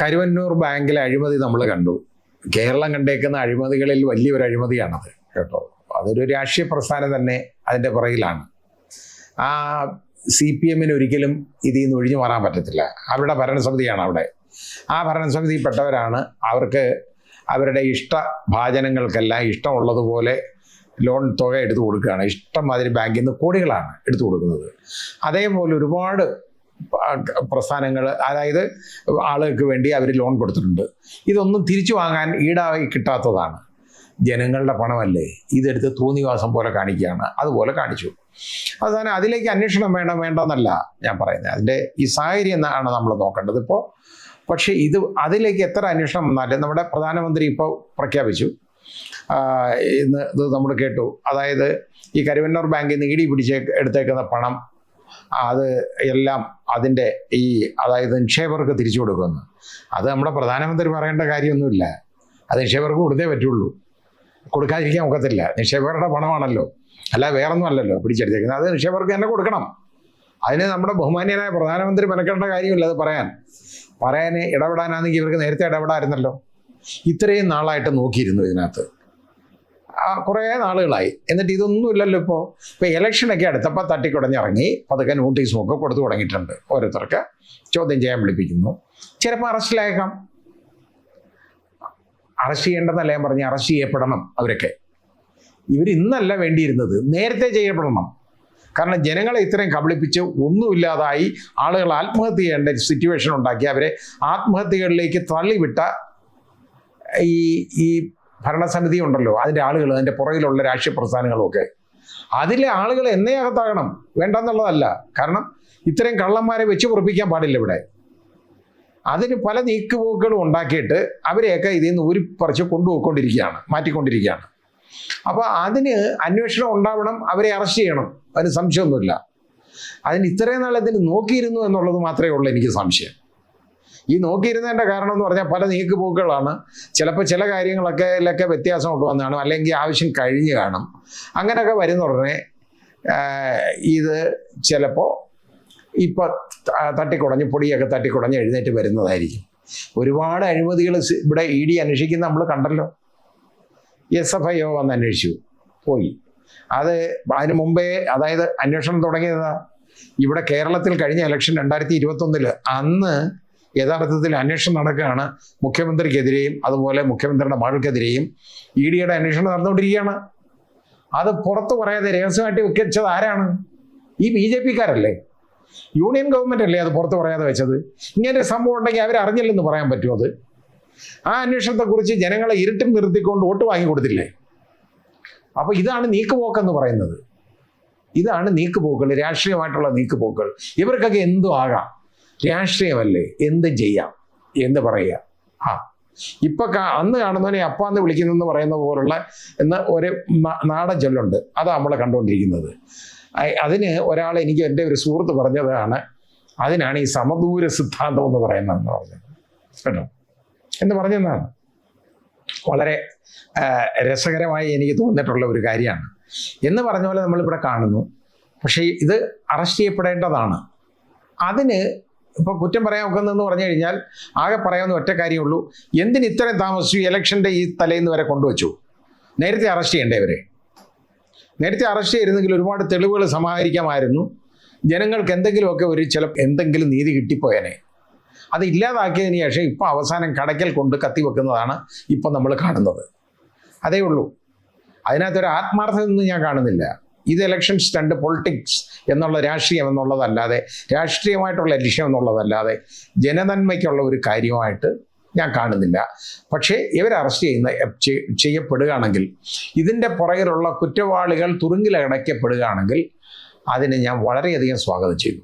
കരുവന്നൂർ ബാങ്കിലെ അഴിമതി നമ്മൾ കണ്ടു. കേരളം കണ്ടേക്കുന്ന അഴിമതികളിൽ വലിയൊരു അഴിമതിയാണത് കേട്ടോ. അതൊരു രാഷ്ട്രീയ പ്രസ്ഥാനം തന്നെ അതിന്റെ പുറകിലാണ്. ആ സി പി എമ്മിന് ഒരിക്കലും ഇതിൽ നിന്ന് ഒഴിഞ്ഞു മാറാൻ പറ്റത്തില്ല. അവരുടെ ഭരണസമിതിയാണ് അവിടെ. ആ ഭരണസമിതിയിൽപ്പെട്ടവരാണ് അവർക്ക് അവരുടെ ഇഷ്ട ഭാജനങ്ങൾക്കെല്ലാം ഇഷ്ടമുള്ളതുപോലെ ലോൺ തുക എടുത്തു കൊടുക്കുകയാണ്. ഇഷ്ടം മാതിരി ബാങ്കിൽ നിന്ന് കോടികളാണ് എടുത്തു കൊടുക്കുന്നത്. അതേപോലെ ഒരുപാട് പ്രസ്ഥാനങ്ങൾ അതായത് ആളുകൾക്ക് വേണ്ടി അവർ ലോൺ കൊടുത്തിട്ടുണ്ട്. ഇതൊന്നും തിരിച്ചു വാങ്ങാൻ ഈടായി കിട്ടാത്തതാണ്. ജനങ്ങളുടെ പണമല്ലേ? ഇതെടുത്ത് തോന്നിവാസം പോലെ കാണിക്കുകയാണ്. അതുപോലെ കാണിച്ചു. അതുതന്നെ അതിലേക്ക് അന്വേഷണം വേണം വേണ്ടെന്നല്ല ഞാൻ പറയുന്നത്. അതിന്റെ ഈ സാഹചര്യം എന്നാണ് നമ്മൾ നോക്കേണ്ടത് ഇപ്പോൾ പക്ഷേ ഇത് അതിലേക്ക് എത്ര അന്വേഷണം വന്നാലും നമ്മുടെ പ്രധാനമന്ത്രി ഇപ്പോൾ പ്രഖ്യാപിച്ചു. ഇന്ന് ഇത് നമ്മൾ കേട്ടു. അതായത് ഈ കരുവന്നൂർ ബാങ്കിൽ നിന്ന് ഇടി പിടിച്ച് എടുത്തേക്കുന്ന പണം അത് എല്ലാം അതിന്റെ ഈ അതായത് നിക്ഷേപകർക്ക് തിരിച്ചു കൊടുക്കുന്നു. അത് നമ്മുടെ പ്രധാനമന്ത്രി പറയേണ്ട കാര്യമൊന്നുമില്ല. അത് നിക്ഷേപകർക്ക് കൊടുത്തേ പറ്റുള്ളൂ. കൊടുക്കാതിരിക്കാൻ ഒക്കത്തില്ല. നിക്ഷേപകരുടെ പണമാണല്ലോ. അല്ല വേറൊന്നും അല്ലല്ലോ പിടിച്ചെടുത്തേക്കുന്നത്. അത് നിക്ഷേപകർക്ക് തന്നെ കൊടുക്കണം. അതിന് നമ്മുടെ ബഹുമാന്യനായ പ്രധാനമന്ത്രി മെനക്കേണ്ട കാര്യമില്ല അത് പറയാൻ. പറയാൻ ഇടപെടാനാണെങ്കിൽ ഇവർക്ക് നേരത്തെ ഇടപെടാമായിരുന്നല്ലോ ഇത്രയും നാളായിട്ട് നോക്കിയിരുന്നു ഇതിനകത്ത്. കുറേ നാളുകളായി. എന്നിട്ട് ഇതൊന്നും ഇല്ലല്ലോ ഇപ്പോൾ ഇപ്പോൾ ഇലക്ഷനൊക്കെ അടുത്തപ്പോൾ തട്ടിക്കുടഞ്ഞിറങ്ങി. പതുക്കെ നോട്ടീസും ഒക്കെ കൊടുത്തു തുടങ്ങിയിട്ടുണ്ട് ഓരോരുത്തർക്ക്. ചോദ്യം ചെയ്യാൻ വിളിപ്പിക്കുന്നു. ചിലപ്പോൾ അറസ്റ്റിലായേക്കാം അറസ്റ്റ് ചെയ്യേണ്ടെന്നല്ല ഞാൻ പറഞ്ഞ്? അറസ്റ്റ് ചെയ്യപ്പെടണം അവരൊക്കെ. ഇവർ ഇന്നല്ല വേണ്ടിയിരുന്നത്. നേരത്തെ ചെയ്യപ്പെടണം. കാരണം ജനങ്ങളെ ഇത്രയും കബളിപ്പിച്ച് ഒന്നുമില്ലാതായി ആളുകൾ ആത്മഹത്യ ചെയ്യേണ്ട സിറ്റുവേഷൻ ഉണ്ടാക്കി അവരെ ആത്മഹത്യകളിലേക്ക് തള്ളിവിട്ട ഈ ഈ ഭരണസമിതി ഉണ്ടല്ലോ അതിന്റെ ആളുകൾ അതിന്റെ പുറകിലുള്ള രാഷ്ട്രീയ പ്രസ്ഥാനങ്ങളുമൊക്കെ അതിലെ ആളുകൾ എന്നേ അകത്താകണം. വേണ്ടെന്നുള്ളതല്ല. കാരണം ഇത്രയും കള്ളന്മാരെ വെച്ച് പുറപ്പിക്കാൻ പാടില്ല ഇവിടെ. അതിന് പല നീക്കുപോക്കുകളും ഉണ്ടാക്കിയിട്ട് അവരെയൊക്കെ ഇതിൽ നിന്ന് ഒരു പറിച്ച് കൊണ്ടുപോയിക്കൊണ്ടിരിക്കുകയാണ് മാറ്റിക്കൊണ്ടിരിക്കുകയാണ്. അപ്പോൾ അതിന് അന്വേഷണം ഉണ്ടാവണം അവരെ അറസ്റ്റ് ചെയ്യണം. അതിന് സംശയമൊന്നുമില്ല. അതിന് ഇത്രയും നാൾ ഇതിന് നോക്കിയിരുന്നു എന്നുള്ളത് മാത്രമേ ഉള്ളൂ എനിക്ക് സംശയം. ഈ നോക്കിയിരുന്നതിന്റെ കാരണം എന്ന് പറഞ്ഞാൽ പല നീക്കുപോക്കുകളാണ് ചിലപ്പോൾ ചില കാര്യങ്ങളൊക്കെ ഇതിലൊക്കെ വ്യത്യാസമൊക്കെ വന്നാണ് അല്ലെങ്കിൽ ആവശ്യം കഴിഞ്ഞു കാണും. അങ്ങനെയൊക്കെ വരുന്ന ഉടനെ ഇത് ചിലപ്പോൾ ഇപ്പം തട്ടിക്കുടഞ്ഞ് പൊടിയൊക്കെ തട്ടിക്കുടഞ്ഞ് എഴുന്നേറ്റ് വരുന്നതായിരിക്കും. ഒരുപാട് അഴിമതികൾ ഇവിടെ ഇ ഡി അന്വേഷിക്കുന്ന നമ്മൾ കണ്ടല്ലോ. എസ് എഫ് ഐ ഒ വന്ന് അന്വേഷിച്ചു. പോയി. അത് അതിന് മുമ്പേ അതായത് അന്വേഷണം തുടങ്ങിയതാ. ഇവിടെ കേരളത്തിൽ കഴിഞ്ഞ ഇലക്ഷൻ രണ്ടായിരത്തി ഇരുപത്തൊന്നിൽ അന്ന് യഥാർത്ഥത്തിൽ അന്വേഷണം നടക്കുകയാണ്. മുഖ്യമന്ത്രിക്കെതിരെയും അതുപോലെ മുഖ്യമന്ത്രിയുടെ മകൾക്കെതിരെയും ഇ ഡിയുടെ അന്വേഷണം നടന്നുകൊണ്ടിരിക്കുകയാണ്. അത് പുറത്തു പറയാതെ രഹസ്യമായിട്ട് വെച്ചത് ആരാണ്? ഈ ബി ജെ പിക്കാരല്ലേ? യൂണിയൻ ഗവൺമെന്റ് അല്ലേ അത് പുറത്തു പറയാതെ വെച്ചത്? ഇങ്ങനെ സംഭവം ഉണ്ടെങ്കിൽ അവർ അറിഞ്ഞില്ലെന്ന് പറയാൻ പറ്റുമോ അത്? ആ അന്വേഷണത്തെക്കുറിച്ച് ജനങ്ങളെ ഇരുട്ടും നിർത്തിക്കൊണ്ട് വോട്ട് വാങ്ങി കൊടുത്തില്ലേ അപ്പോൾ ഇതാണ് നീക്കുപോക്കെന്ന് പറയുന്നത്. ഇതാണ് നീക്കുപോക്കുകൾ രാഷ്ട്രീയമായിട്ടുള്ള നീക്കുപോക്കുകൾ. ഇവർക്കൊക്കെ എന്തു ആകാം. രാഷ്ട്രീയമല്ലേ? എന്ത് ചെയ്യാം? എന്ന് പറയുക. ആ. ഇപ്പൊ അന്ന് കാണുന്നവനെ അപ്പ എന്ന് വിളിക്കുന്നെന്ന് പറയുന്ന പോലുള്ള എന്ന ഒരു നാടൻ ചൊല്ലുണ്ട്. അതാണ് നമ്മൾ കണ്ടുകൊണ്ടിരിക്കുന്നത്. അതിന് ഒരാൾ എനിക്ക് എന്റെ ഒരു സുഹൃത്ത് പറഞ്ഞതാണ്. അതിനാണ് ഈ സമദൂര സിദ്ധാന്തം എന്ന് പറയുന്നതെന്ന് പറഞ്ഞത്. കേട്ടോ? എന്ന് പറഞ്ഞതാണ് വളരെ രസകരമായി എനിക്ക് തോന്നിയിട്ടുള്ള ഒരു കാര്യമാണ്. എന്ന് പറഞ്ഞ പോലെ നമ്മളിവിടെ കാണുന്നു. പക്ഷേ ഇത് അറസ്റ്റ് ചെയ്യപ്പെടേണ്ടതാണ്. അതിന് ഇപ്പോൾ കുറ്റം പറയാൻ ഒക്കുന്നതെന്ന് പറഞ്ഞു കഴിഞ്ഞാൽ ആകെ പറയാവുന്ന ഒറ്റ കാര്യമുള്ളൂ. എന്തിന് ഇത്രയും താമസിച്ചു? ഇലക്ഷന്റെ ഈ തലേന്ന് വരെ കൊണ്ടുവച്ചു. നേരത്തെ അറസ്റ്റ് ചെയ്യണ്ടേ ഇവരെ? നേരത്തെ അറസ്റ്റ് ചെയ്തിരുന്നെങ്കിൽ ഒരുപാട് തെളിവുകൾ സമാഹരിക്കാമായിരുന്നു. ജനങ്ങൾക്ക് എന്തെങ്കിലുമൊക്കെ ഒരു ചില എന്തെങ്കിലും നീതി കിട്ടിപ്പോയനെ. അത് ഇല്ലാതാക്കിയതിന് ശേഷം ഇപ്പം അവസാനം കടയ്ക്കൽ കൊണ്ട് കത്തിവെക്കുന്നതാണ് ഇപ്പം നമ്മൾ കാണുന്നത്. അതേ ഉള്ളൂ. അതിനകത്തൊരു ആത്മാർത്ഥതയൊന്നും ഞാൻ കാണുന്നില്ല. ഇത് ഇലക്ഷൻ സ്റ്റണ്ട് പൊളിറ്റിക്സ് എന്നുള്ള രാഷ്ട്രീയം എന്നുള്ളതല്ലാതെ രാഷ്ട്രീയമായിട്ടുള്ള ലക്ഷ്യം എന്നുള്ളതല്ലാതെ ജനനന്മയ്ക്കുള്ള ഒരു കാര്യമായിട്ട് ഞാൻ കാണുന്നില്ല. പക്ഷേ ഇവർ അറസ്റ്റ് ചെയ്യുന്ന ചെയ്യപ്പെടുകയാണെങ്കിൽ ഇതിന്റെ പുറകിലുള്ള കുറ്റവാളികൾ തുറുങ്കിലടയ്ക്കപ്പെടുകയാണെങ്കിൽ അതിനെ ഞാൻ വളരെയധികം സ്വാഗതം ചെയ്തു